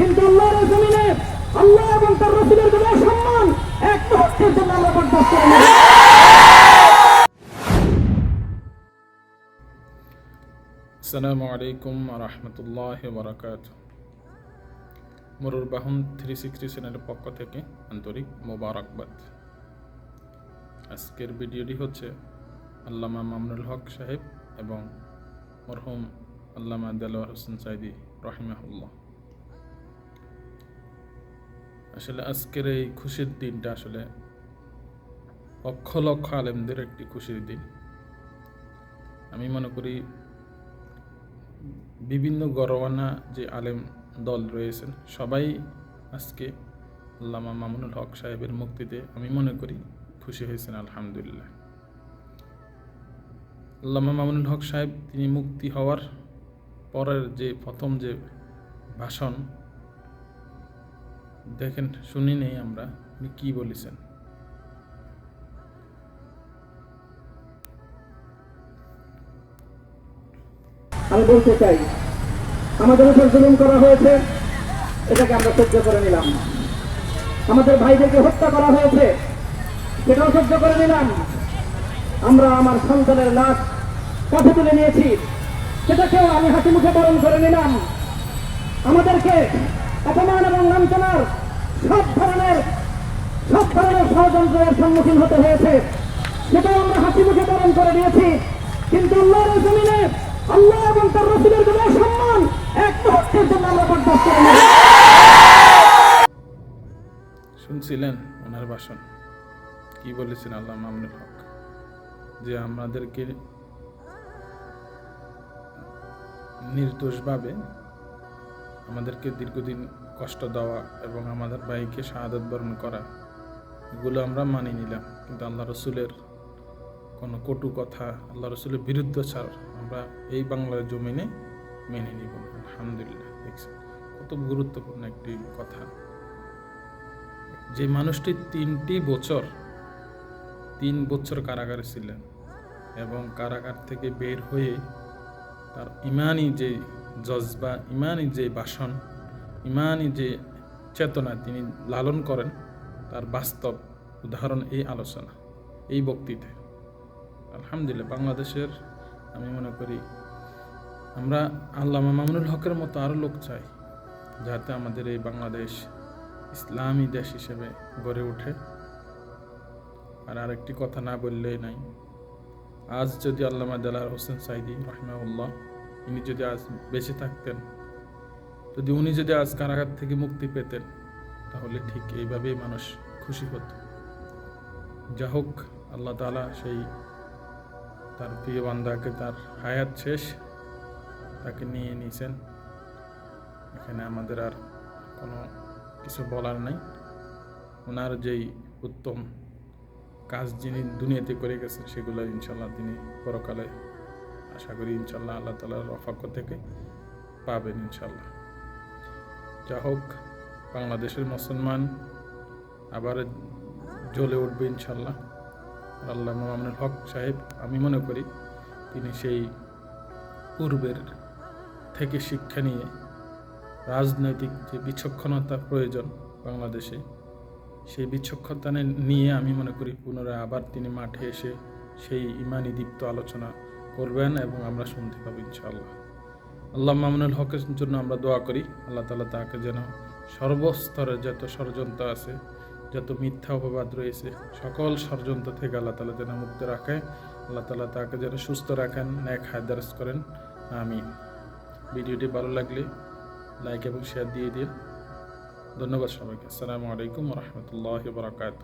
কিন্তু আল্লাহর জমিনে আল্লাহ এবং তার রসুলের কোনো সম্মান এক মুহূর্তের জন্য আমরা বরদাস্ত করি আসসালামু আলাইকুম রহমতুল্লাহ বরকাত মরুর বাহন থ্রি সিক্সটি চ্যানেলের পক্ষ থেকে আন্তরিক মোবারকবাদ। আজকের ভিডিওটি হচ্ছে আল্লামা মামুনুল হক সাহেব এবং মরহুম আল্লামা দেলোয়ার হোসেন সাইদি, রহিমাহুল্লাহ। আসলে আজকের এই খুশির দিনটা আসলে লক্ষ লক্ষ আলেমদের একটি খুশির দিন। আমি মনে করি বিভিন্ন গরওয়ানা যে আলেম দল রয়েছেন, সবাই আজকে আল্লামা মামুনুল হক সাহেবের মুক্তিতে আমি মনে করি খুশি হয়েছেন, আলহামদুলিল্লাহ। আল্লামা মামুনুল হক সাহেব, তিনি মুক্তি হওয়ার পরের যে প্রথম যে ভাষণ দেখেন, শুনি নেই আমরা। উনি কী বলেছেন? আমি বলতে চাই, আমাদের উপর জুলুম করা হয়েছে, এটাকে আমরা সহ্য করে নিলাম। আমাদের ভাইদেরকে হত্যা করা হয়েছে সেটাও সহ্য করে নিলাম। আমরা আমার সন্তানের লাশ পথে তুলে নিয়েছি, সেটাকেও আমি হাসি মুখে বরণ করে নিলাম। আমাদেরকে অপমান এবং লাঞ্ছনার সব ধরনের সব ধরনের ষড়যন্ত্রের সম্মুখীন হতে হয়েছে। সেটাও আমরা হাসি মুখে বরণ করে দিয়েছি। কিন্তু আল্লাহর জমিনে আল্লাহ এবং তার রসুলের কোনো সম্মান এক মুহূর্তের জন্য আমরা বরদাস্ত করি না। শুনছিলেন ওনার ভাষণ? কি বলেছেন আল্লাহ মামুনুল হক? যে আমাদেরকে নির্দোষভাবে আমাদেরকে দীর্ঘদিন কষ্ট দেওয়া এবং আমাদের ভাইকে শাহাদত বরণ করা, এগুলো আমরা মানি নিলাম। কিন্তু আল্লাহ রসুলের কোনো কটু কথা, আল্লাহ রসুলের বিরুদ্ধচার আমরা এই বাংলার জমিনে মেনে নিব। আলহামদুলিল্লাহ, দেখছেন? কত গুরুত্বপূর্ণ একটি কথা। যে মানুষটি তিনটি বছর, তিন বছর কারাগারে ছিলেন এবং কারাগার থেকে বের হয়ে তার ইমানই যে জজবা ইমানই যে বাসন, ইমানই যে চেতনা তিনি লালন করেন, তার বাস্তব উদাহরণ এই আলোচনা, এই বক্তৃতা। আলহামদুলিল্লাহ, বাংলাদেশের আমি মনে করি আমরা আল্লামা মামুনুল হকের মতো আরও লোক চাই, যাতে আমাদের এই বাংলাদেশ ইসলামী দেশ হিসেবে গড়ে ওঠে। আর আরেকটি কথা না বললেই নাই, আজ যদি আল্লামা দেলার হোসেন সাইদি রহমাউল্লাহ ইনি যদি আজ বেঁচে থাকতেন, যদি উনি যদি আজ কারাগার থেকে মুক্তি পেতেন, তাহলে ঠিক এইভাবেই মানুষ খুশি হতো। যা হোক, আল্লাহ তালা সেই তার প্রিয় বান্দাকে তার হায়াত শেষ তাকে নিয়ে নিয়েছেন। এখানে আমাদের আর কোনো কিছু বলার নাই। ওনার যেই উত্তম কাজ যিনি দুনিয়াতে করে গেছেন, সেগুলো ইনশাল্লাহ তিনি পরকালে আশা করি ইনশাল্লাহ আল্লাহ তালার রফাক্ষ থেকে পাবেন ইনশাল্লাহ। যা হোক, বাংলাদেশের মুসলমান আবার জ্বলে উঠবে ইনশাল্লাহ। আল্লাহ মামুনুল হক সাহেব, আমি মনে করি তিনি সেই পূর্বের থেকে শিক্ষা নিয়ে রাজনৈতিক যে বিচক্ষণতা প্রয়োজন বাংলাদেশে, সেই বিচক্ষণতা নিয়ে আমি মনে করি পুনরায় আবার তিনি মাঠে এসে সেই ইমানি দীপ্ত আলোচনা করবেন এবং আমরা শুনতে পাবো ইনশাআল্লাহ। আল্লাহ মামুনুল হকের জন্য আমরা দোয়া করি। আল্লাহ তালা তাকে যেন সর্বস্তরে যত ষড়যন্ত্র আছে, যত মিথ্যা অপবাদ রয়েছে, সকল ষড়যন্ত্র থেকে আল্লাহ তালা যেন মুক্ত রাখে। আল্লাহ তালা তাকে যেন সুস্থ রাখেন, ন্যাক হায়দারস করেন। আমি ভিডিওটি ভালো লাগলে লাইক এবং শেয়ার দিয়ে দিন। ধন্যবাদ সবাইকে। আসসালামু আলাইকুম রহমতুল্লাহ বারকাত